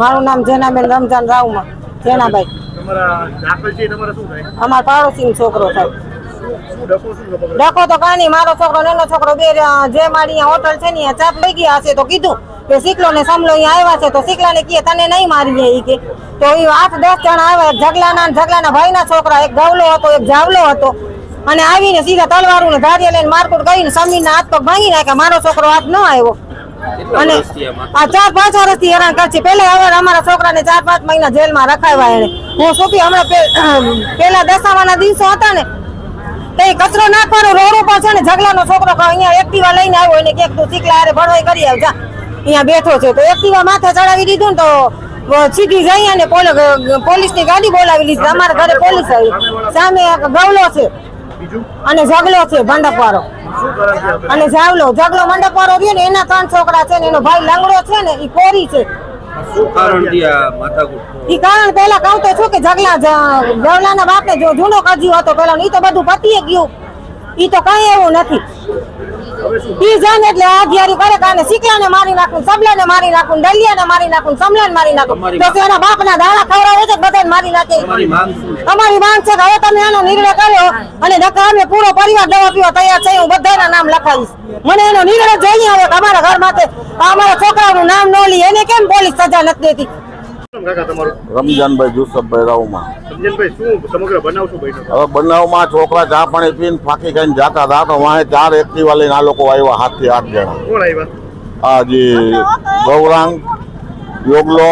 મારું નામ જેનાબેન રમજાન રાવમાં જેનાભાઈ. અમાર પાડોશી છોકરો થાય ડકો તો કાની મારો છોકરો ને એનો છોકરો બે જે મારી હોટલ છે ને ચાપ લઈ ગયા હશે તો કીધું કે શીખલો ને સમલો અહીંયા આવ્યા છે તો શીખલાને કહે તને નહીં મારીએ એ કે. તો એ આઠ દસ જણા આવ્યા ઝગલાના ને જગલાના ભાઈના છોકરા એક ગવલો હતો એક જાવલો હતો. અને આવીને સીધા તલવારું ને ધારિયા લઈને મારકુટ કરીને સમીરના હાથ પગ ભાંગી નાખ્યા મારો છોકરો હાથ ન આવ્યો. અને આ ચાર પાંચ વર્ષથી હેરાન કરશે. પેલા હવે અમારા છોકરાને ચાર પાંચ મહિના જેલમાં રખાવ્યા એને. હું શું હમણાં પેલા દશામાના દિવસો હતા ને તો કચરો નાખવાનો રોડ ઉપર છે ને જગલાનો છોકરો અહીંયા એક્ટિવા લઈને આવ્યો એને ક્યાંક તું ચીકલા હારે ભરવાઈ કરી આવ જા. અહીંયા બેઠો છે. તો એક્ટિવા માથે ચડાવી દીધું ને તો સીધી જઈ અને પોલીસની ગાડી બોલાવી લીધી. અમારા ઘરે પોલીસ આવી. સામે એક ગવલો છે અને ઝગલો છે છે આપણે અને જાવલો જગલો મંડપ વાળો રહ્યો ને એના ત્રણ છોકરા છે ને એનો ભાઈ લંગડો છે ને એ કોરી છે. ઈ કારણ પેલા કહું તો છું કે જગલા જવલાના બાપને જો જૂનો કજ્યો હતો પેલા ઈ તો બધું પતીએ ગયું. ઈ તો કઈ એવું નથી. ઈ જાને એટલે આધિયારી કરે કાને શીકલાને મારી નાખું સબલાને મારી નાખું ડલિયાને મારી નાખું સમલાને મારી નાખું. તો એના બાપના દાણા ખવડાવે છે બધાને મારી નાખે? અમારી માંગ છે? કે હવે તમે એનો નિર્ણય કર્યો અને નકર અમે પૂરો પરિવાર દવા પીવા તૈયાર છે હું બધાના નામ લખાવીશ. મને એનો નિર્ણય જોઈએ હવે અમારા ઘર માટે અમારા છોકરાનું નામ ન લી એને કેમ પોલીસ સજા નથી દેતી? નામ કાકા તમારું? રમજાનભાઈ જુસફભાઈ રાવમાં. સમજનભાઈ શું સમગ્ર બનાવ શું બન્યો? હવે બનાવમાં છોકરા ચા પાણી પીને ફાંકી ખાઈને જાતા હતા તો વાંહે ચાર એક્ટિવા લઈને આ લોકો આવ્યા હાથથી આઠ જણા. કોણ આવ્યા? આ જે ગૌરાંગ યોગલો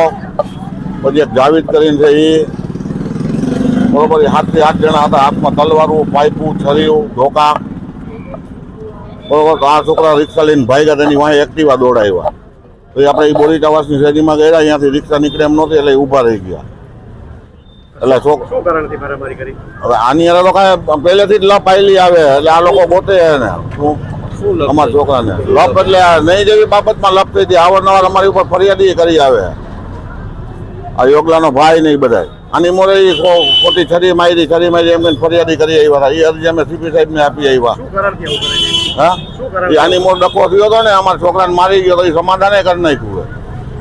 પછી એક જાવીદ કરીને છે એ બરોબર હાથથી આઠ જણા હતા હાથમાં તલવારું પાઇપું છરીયું ધોકા. બરોબર આ છોકરા રિક્ષા લઈને ભાગ્યા તેની વાંહે એક્ટિવા દોડાવ્યા. તો આપણે એ બોરી ટાવાસની શેરીમાં ગયા અહીંયાથી રિક્ષા નીકળે એમ નહોતી એટલે ઊભા રહી ગયા. એટલે શું હવે આની અંદર તો કાંઈ પહેલેથી જ લપ આવેલી આવે એટલે આ લોકો પોતે ને શું અમારા છોકરાને. લપ એટલે નહીં જેવી બાબતમાં લપ થઈ હતી અવારનવાર અમારી ઉપર ફરિયાદી કરી આવે. આ યોગલાનો ભાઈ નહીં એ આની મોરે ખોટી છરી મારી છરી મારી એમ ફરિયાદી કરી આવ્યા હતા. એ અરજી અમે સીપી સાહેબને આપી આવ્યા હા? એ આની મોર ડકો થયો હતો ને અમારા છોકરાને મારી ગયો તો એ સમાધાને કરી નાખ્યું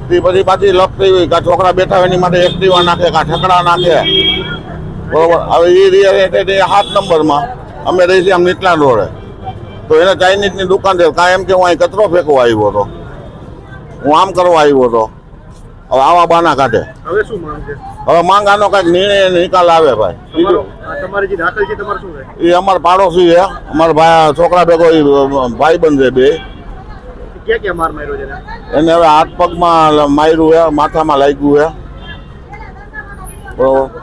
તે પછી પાછી લપતી હોય કાં છોકરા બેઠા હોય એની માટે એક્ટિવા નાખે કાં ઠકડા નાખે. બરોબર? હવે એ રીતે સાત નંબરમાં. અમે રહી છીએ આમ નીચલા રોડે તો એને ચાઇનીઝની દુકાન છે. કાંઈ એમ કે હું અહીં કચરો ફેંકવા આવ્યો હતો. હું આમ કરવા આવ્યો હતો. હવે આવા બાના કાઢે. હવે શું માંગ છે? હવે માંગાનો કાંઈક નિર્ણય નિકાલ આવે ભાઈ. તમારી જે દાખલ છે તમારે શું છે? એ અમારા પાડોશી છે. અમારા ભાઈ છોકરા ભેગો ભાઈ બંધ છે બે. ક્યાં ક્યાં માર માર્યો છે એને? એને હવે હાથ પગમાં માર્યું હે માથામાં લાગ્યું હે બરોબર?